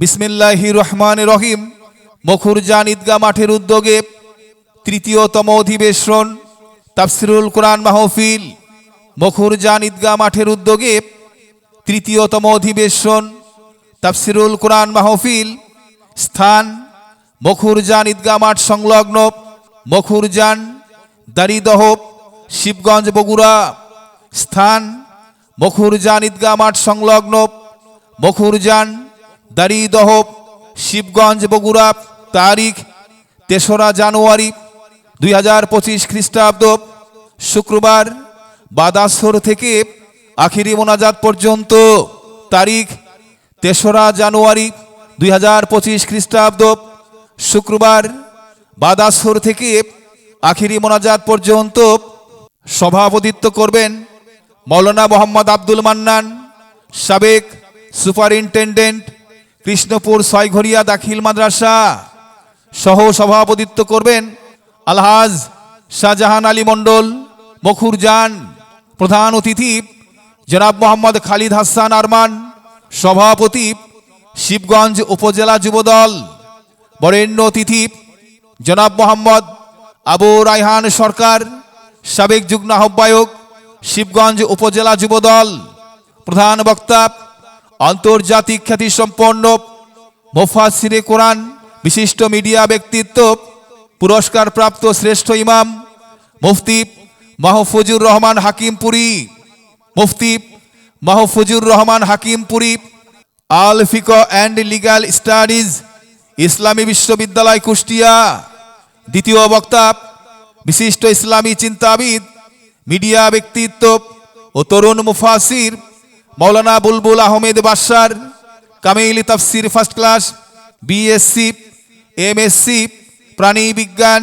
বিসমিল্লাহি রহমান রহিম। মখুরজান ঈদগা মাঠের উদ্যোগে তৃতীয়তম অধিবেশন তাফসিরুল কোরআন মাহফিল। মখুরজান ঈদগা মাঠের উদ্যোগে তৃতীয়তম অধিবেশন তাফসিরুল কোরআন মাহফিল। স্থান মখুরজান ঈদগা মাঠ সংলগ্ন মখুরজান দারিদহ শিবগঞ্জ বগুড়া। স্থান মখুরজান ঈদগা মাঠ সংলগ্ন মখুরজান দারিদহ, শিবগঞ্জ, বগুড়া, তারিখ তেসরা জানুয়ারি দুই হাজার পঁচিশ খ্রিস্টাব্দ, শুক্রবার বাদাসর থেকে আখিরি মোনাজাত পর্যন্ত, তারিখ তেসরা জানুয়ারি দুই হাজার পঁচিশ খ্রিস্টাব্দ, শুক্রবার বাদাসর থেকে আখিরি মোনাজাত পর্যন্ত সভাপতিত্ব করবেন মৌলানা মোহাম্মদ আব্দুল মান্নান, সাবেক সুপারিনটেন্ডেন্ট কৃষ্ণপুর ছয়ঘরিয়া দাখিল মাদ্রাসা। সহ সভাপতিত্ব করবেন আলহাজ শাহজাহান আলী মণ্ডল মখুরজান প্রধান অতিথি জনাব মোহাম্মদ খালিদ হাসান আরমান, সভাপতি শিবগঞ্জ উপজেলা যুবদল, বরেণ্য অতিথি জনাব মোহাম্মদ আবু রায়হান সরকার, সাবেক যুগ্ম আহ্বায়ক শিবগঞ্জ উপজেলা যুবদল, প্রধান বক্তা আন্তর্জাতিক খ্যাতিসম্পন্ন মোফাসিরে কোরআন, বিশিষ্ট মিডিয়া ব্যক্তিত্ব পুরস্কার প্রাপ্ত শ্রেষ্ঠ ইমাম, মুফতি মাহফুজুর রহমান হাকিমপুরি, মুফতি Mahfuzur Rahman Hakimpuri, Al Fiqh and legal studies, ইসলামী বিশ্ববিদ্যালয় কুষ্টিয়া, দ্বিতীয় বক্তা, বিশিষ্ট ইসলামী চিন্তাবিদ, মিডিয়া ব্যক্তিত্ব ও তরুণ মুফাসির মৌলানা বুলবুল আহমেদ বাসার, কামিলি তাফসির ফার্স্ট ক্লাস বিএসসি এমএসসি প্রাণী বিজ্ঞান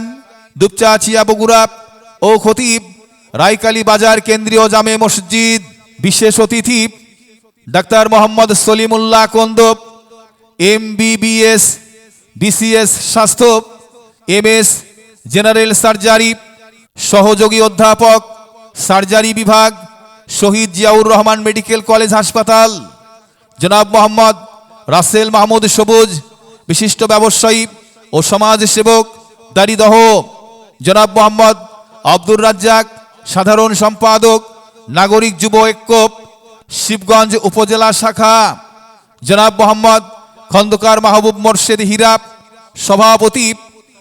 দুপচাচিয়া বগুড়া ও খতিব, রায়কালী বাজার কেন্দ্রীয় জামে মসজিদ, বিশেষ অতিথি, ডাক্তার মোহাম্মদ সলিমুল্লাহ কন্দব এম বিবিএস বিসিএস স্বাস্থ্য এমএস জেনারেল সার্জারি, সহযোগী অধ্যাপক, সার্জারি বিভাগ শহীদ জিয়াউর রহমান মেডিকেল কলেজ হাসপাতাল। জনাব মোহাম্মদ রাসেল মাহমুদ সবুজ, বিশিষ্ট ব্যবসায়ী ও সমাজসেবক দারিদহ। জনাব মোহাম্মদ আব্দুর রাজ্জাক, সাধারণ সম্পাদক, নাগরিক যুব ঐক্য শিবগঞ্জ উপজেলা শাখা। জনাব মোহাম্মদ খন্দকার মাহবুব মোর্শেদ হীরাব সভাপতি,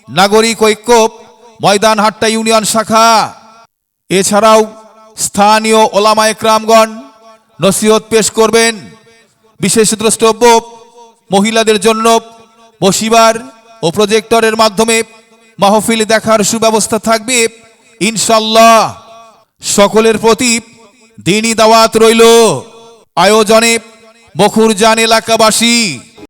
নাগরিক ঐক্য ময়দানহাট্টা ইউনিয়ন শাখা। এছাড়াও স্থানীয় ওলামা একরামগণ নসিহত পেশ করবেন। বিশেষ দ্রষ্টব্য, মহিলাদের জন্য বসিবার ও প্রজেক্টরের মাধ্যমে মাহফিল দেখার সুব্যবস্থা থাকবে ইনশাল্লাহ সকলের প্রতি দিনই দাওয়াত রইল। আয়োজনে বখুরজান এলাকাবাসী